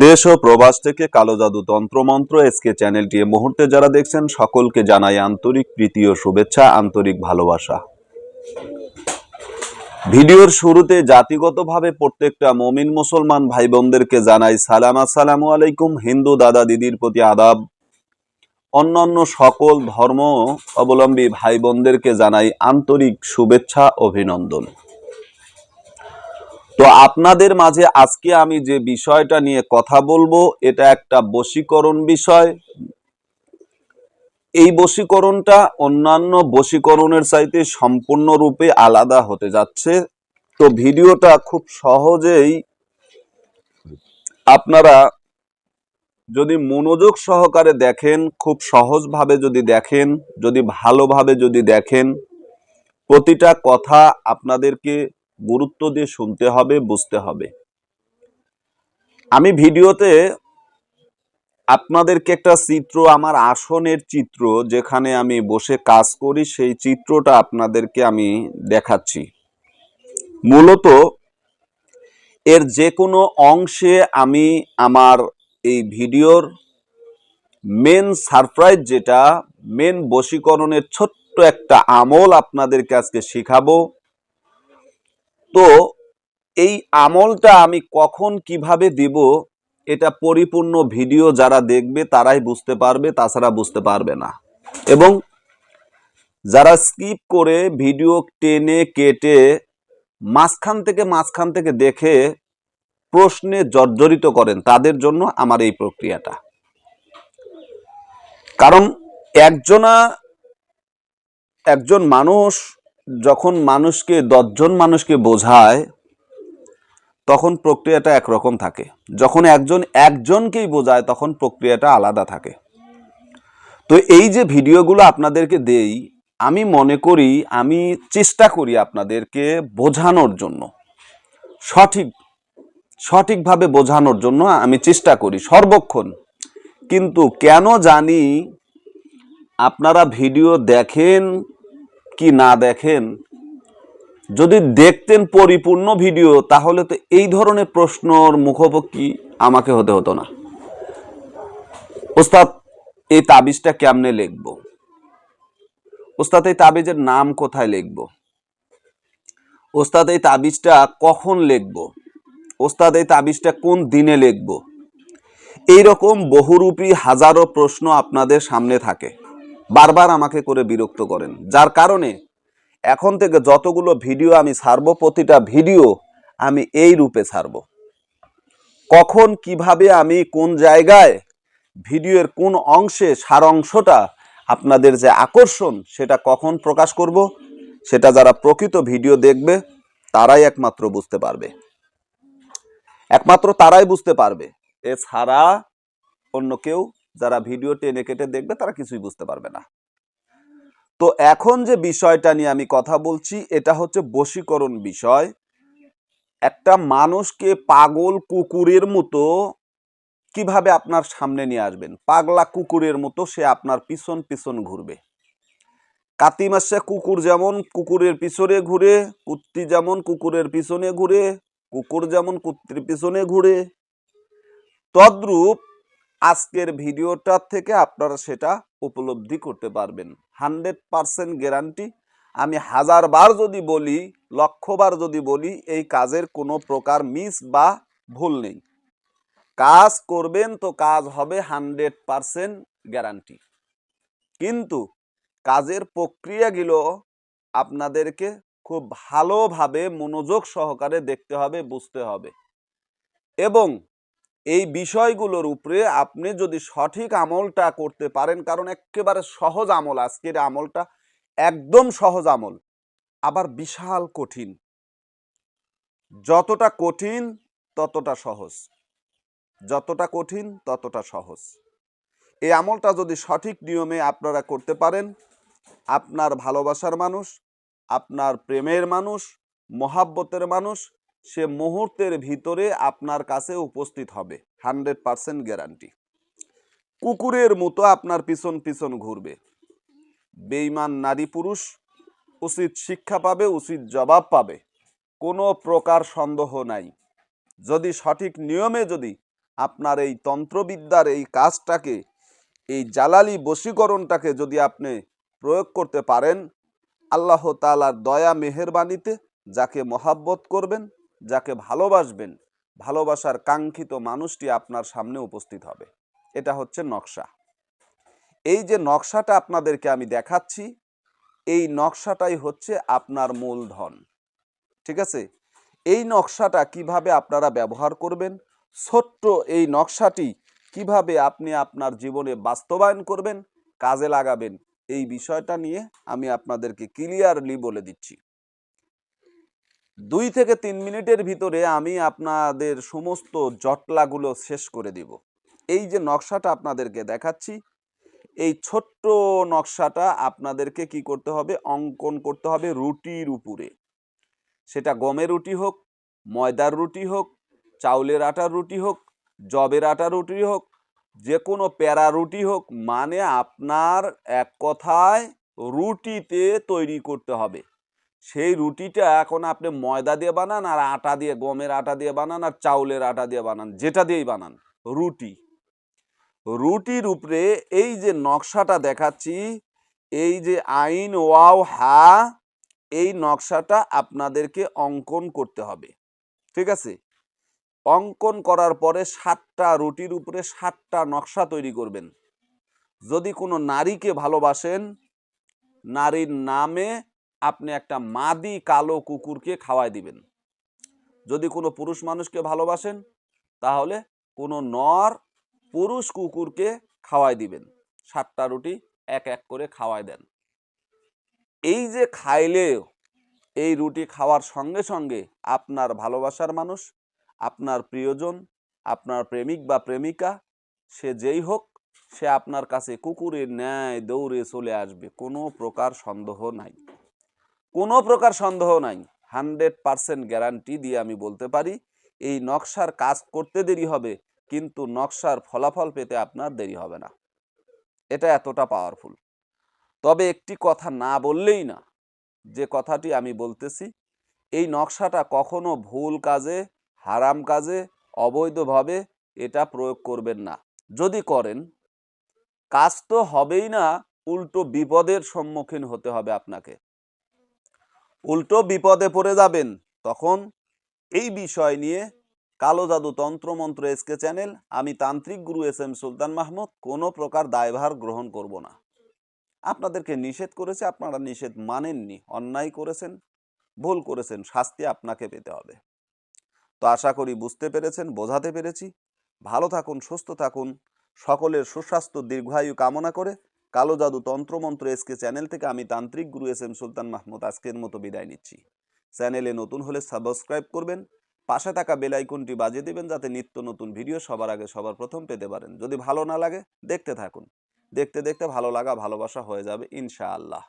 দেশ ও প্রবাস থেকে কালো জাদু তন্ত্রমন্ত্র এসকে চ্যানেলটি এই মুহূর্তে যারা দেখছেন, সকলকে জানাই আন্তরিক প্রীতি ও শুভেচ্ছা, আন্তরিক ভালোবাসা। ভিডিওর শুরুতে জাতিগতভাবে প্রত্যেকটা মমিন মুসলমান ভাই বোনদেরকে জানাই সালাম। আসসালামু আলাইকুম, হিন্দু দাদা দিদির প্রতি আদাব। অন্যান্য সকল ধর্ম অবলম্বী ভাই বোনদেরকে জানাই আন্তরিক শুভেচ্ছা, অভিনন্দন। তো আপনাদের মাঝে আজকে আমি যে বিষয়টা নিয়ে কথা বলব, এটা একটা বশীকরণ বিষয়। এই বশীকরণটা অন্যান্য বশীকরণের চাইতে সম্পূর্ণরূপে আলাদা হতে যাচ্ছে। তো ভিডিওটা খুব সহজেই আপনারা যদি মনোযোগ সহকারে দেখেন, খুব সহজভাবে যদি দেখেন, যদি ভালোভাবে যদি দেখেন, প্রতিটা কথা আপনাদেরকে গুরুত্ব দিয়ে শুনতে হবে, বুঝতে হবে। আমি ভিডিওতে আপনাদেরকে একটা চিত্র, আমার আসনের চিত্র যেখানে আমি বসে কাজ করি, সেই চিত্রটা আপনাদেরকে আমি দেখাচ্ছি। মূলত এর যে কোনো অংশে আমি আমার এই ভিডিওর মেন সারপ্রাইজ যেটা মেন বশীকরণের ছোট্ট একটা আমল আপনাদেরকে আজকে শেখাবো। তো এই আমলটা আমি কখন কীভাবে দিব এটা পরিপূর্ণ ভিডিও যারা দেখবে তারাই বুঝতে পারবে, তাছাড়া বুঝতে পারবে না। এবং যারা স্কিপ করে ভিডিও টেনে কেটে মাঝখান থেকে মাঝখান থেকে দেখে প্রশ্নে জর্জরিত করেন, তাদের জন্য আমার এই প্রক্রিয়াটা। কারণ একজনা, একজন মানুষ যখন মানুষকে, দশজন মানুষকে বোঝায়, তখন প্রক্রিয়াটা একরকম থাকে। যখন একজন একজনকেই বোঝায়, তখন প্রক্রিয়াটা আলাদা থাকে। তো এই যে ভিডিওগুলো আপনাদেরকে দেই, আমি মনে করি, আমি চেষ্টা করি আপনাদেরকে বোঝানোর জন্য। সঠিক, সঠিকভাবে বোঝানোর জন্য আমি চেষ্টা করি, সর্বক্ষণ। কিন্তু কেন জানি আপনারা ভিডিও দেখেন কি না দেখেন? যদি দেখতেন পরিপূর্ণ ভিডিও, তাহলে তো এই ধরনের প্রশ্নর মুখোমুখি আমাকে হতে হতো না। ওস্তাদ, এই তাবিজটা কেমনে লিখব? ওস্তাদ, এই তাবিজের নাম কোথায় লিখব? ওস্তাদ, এই তাবিজটা কখন লিখব? ওস্তাদ, এই তাবিজটা কোন দিনে লিখব? এইরকম বহুরূপী হাজারো প্রশ্ন আপনাদের সামনে থাকে। বারবার আমাকে করে বিরক্ত করেন। যার কারণে এখন থেকে যতগুলো ভিডিও আমি ছাড়ব, প্রতিটা ভিডিও আমি এই রূপে ছাড়ব। কখন, কীভাবে আমি, কোন জায়গায়, ভিডিওর কোন অংশে সার অংশটা আপনাদের যে আকর্ষণ, সেটা কখন প্রকাশ করব, সেটা যারা প্রকৃত ভিডিও দেখবে, তারাই একমাত্র বুঝতে পারবে। একমাত্র তারাই বুঝতে পারবে, এছাড়া অন্য কেউ যারা ভিডিও টেনে কেটে দেখবে তারা কিছুই বুঝতে পারবে না। তো এখন যে বিষয়টা নিয়ে আমি কথা বলছি, এটা হচ্ছে বশীকরণ বিষয়। একটা মানুষকে পাগল কুকুরের মতো কীভাবে আপনার সামনে নিয়ে আসবেন? পাগলা কুকুরের মতো সে আপনার পিছন পিছন ঘুরবে। কাতি মাসে কুকুর যেমন কুকুরের পিছনে ঘুরে, কুত্তি যেমন কুকুরের পিছনে ঘুরে, কুকুর যেমন কুত্তির পিছনে ঘুরে। তদ্রূপ আজকের ভিডিওটার থেকে আপনারা সেটা উপলব্ধি করতে পারবেন। Hundred percent guarantee. আমি হাজার বার যদি বলি, লক্ষবার যদি বলি, এই কাজের কোনো প্রকার মিস বা ভুল নেই। কাজ করবেন তো কাজ হবে হান্ড্রেড পারসেন্ট গ্যারান্টি। কিন্তু কাজের প্রক্রিয়াগুলো আপনাদেরকে খুব ভালোভাবে মনোযোগ সহকারে দেখতে হবে, বুঝতে হবে। এবং এই বিষয়গুলোর উপরে আপনি যদি সঠিক আমলটা করতে পারেন, কারণ একেবারে সহজ আমল, আজকের আমলটা একদম সহজ আমল, আবার বিশাল কঠিন। যতটা কঠিন, ততটা সহজ। যতটা কঠিন, ততটা সহজ। এই আমলটা যদি সঠিক নিয়মে আপনারা করতে পারেন, আপনার ভালোবাসার মানুষ, আপনার প্রেমের মানুষ, মহাব্বতের মানুষ সে মুহূর্তের ভিতরে আপনার কাছে উপস্থিত হবে। Hundred percent guarantee. কুকুরের মতো আপনার পিছন পিছন ঘুরবে। বেইমান নারী পুরুষ, উচিত শিক্ষা পাবে, উচিত জবাব পাবে। কোনো প্রকার সন্দেহ নাই। যদি সঠিক নিয়মে যদি আপনার এই তন্ত্রবিদ্যার এই কাজটাকে, এই জালালি বশীকরণটাকে যদি আপনি প্রয়োগ করতে পারেন, আল্লাহ তালার দয়া, মেহেরবানিতে যাকে মহাব্বত করবেন যাকে ভালোবাসবেন, ভালোবাসার কাঙ্ক্ষিত মানুষটি আপনার সামনে উপস্থিত হবে। এটা হচ্ছে নকশা। এই যে নকশাটা আপনাদেরকে আমি দেখাচ্ছি, এই নকশাটাই হচ্ছে আপনার মূলধন ঠিক আছে? এই নকশাটা কীভাবে আপনারা ব্যবহার করবেন, ছোট্ট এই নকশাটি কীভাবে আপনি আপনার জীবনে বাস্তবায়ন করবেন, কাজে লাগাবেন, এই বিষয়টা নিয়ে আমি আপনাদেরকে ক্লিয়ারলি বলে দিচ্ছি। দুই থেকে তিন মিনিটের ভিতরে আমি আপনাদের সমস্ত জটলাগুলো শেষ করে দিব। এই যে নকশাটা আপনাদেরকে দেখাচ্ছি, এই ছোট্ট নকশাটা আপনাদেরকে কি করতে হবে? অঙ্কন করতে হবে রুটির উপরে। সেটা গমের রুটি হোক, ময়দার রুটি হোক, চাউলের আটার রুটি হোক, জবের আটার রুটি হোক যে কোনো প্যারা রুটি হোক মানে আপনার এক কথায় রুটিতে তৈরি করতে হবে। সেই রুটিটা এখন আপনি ময়দা দিয়ে বানান আর আটা দিয়ে, গমের আটা দিয়ে বানান আর চাউলের আটা দিয়ে বানান, যেটা দিয়েই বানান। রুটি। রুটির উপরে এই যে নকশাটা দেখাচ্ছি, এই যে আইন, ওয়াও, হা, এই নকশাটা আপনাদেরকে অঙ্কন করতে হবে। ঠিক আছে? অঙ্কন করার পরে সাতটা রুটির উপরে সাতটা নকশা তৈরি করবেন। যদি কোনো নারীকে ভালোবাসেন, নারীর নামে আপনি একটা মাদি কালো কুকুরকে খাওয়াই দিবেন। যদি কোনো পুরুষ মানুষকে ভালোবাসেন, তাহলে কোনো নর পুরুষ কুকুরকে খাওয়াই দিবেন। সাতটা রুটি এক এক করে খাওয়াই দেন। এই যে খাইলে এই রুটি খাওয়ার সঙ্গে সঙ্গে আপনার ভালোবাসার মানুষ, আপনার প্রিয়জন, আপনার প্রেমিক বা প্রেমিকা, সে যেই হোক, সে আপনার কাছে কুকুরের ন্যায় দৌড়ে চলে আসবে। কোনো প্রকার সন্দেহ নাই। কোনো প্রকার সন্দেহ নাই। হান্ড্রেড পারসেন্ট গ্যারান্টি দিয়ে আমি বলতে পারি, এই নকশার কাজ করতে দেরি হবে, কিন্তু নকশার ফলাফল পেতে আপনার দেরি হবে না। এটা এতটা পাওয়ারফুল তবে একটি কথা না বললেই না, যে কথাটি আমি বলতেছি, এই নকশাটা কখনো ভুল কাজে, হারাম কাজে, অবৈধভাবে এটা প্রয়োগ করবেন না। যদি করেন, কাজ তো হবেই না, উল্টো বিপদের সম্মুখীন হতে হবে আপনাকে। উল্টো বিপদে পড়ে যাবেন। তখন এই বিষয় নিয়ে কালো জাদু তন্ত্রমন্ত্র এসকে চ্যানেল, আমি তান্ত্রিক গুরু এস এম সুলতান মাহমুদ, কোনো প্রকার দায়ভার গ্রহণ করব না। আপনাদেরকে নিষেধ করেছে, আপনারা নিষেধ মানেননি, অন্যায় করেছেন, ভুল করেছেন, শাস্তি আপনাকে পেতে হবে। তো আশা করি বুঝতে পেরেছেন, বোঝাতে পেরেছি। ভালো থাকুন, সুস্থ থাকুন, সকলের সুস্বাস্থ্য, দীর্ঘায়ু কামনা করে কালো জাদু তন্ত্রমন্ত্র এসকে চ্যানেল থেকে আমি তান্ত্রিক গুরু এস এম সুলতান মাহমুদ আজকের মতো বিদায় নিচ্ছি। চ্যানেলে নতুন হলে সাবস্ক্রাইব করবেন, পাশে থাকা বেল আইকনটি বাজিয়ে দেবেন যাতে নিত্য নতুন ভিডিও সবার আগে সবার প্রথম পেতে পারেন। যদি ভালো না লাগে, দেখতে থাকুন। দেখতে দেখতে ভালো লাগা, ভালোবাসা হয়ে যাবে, ইনশাআল্লাহ।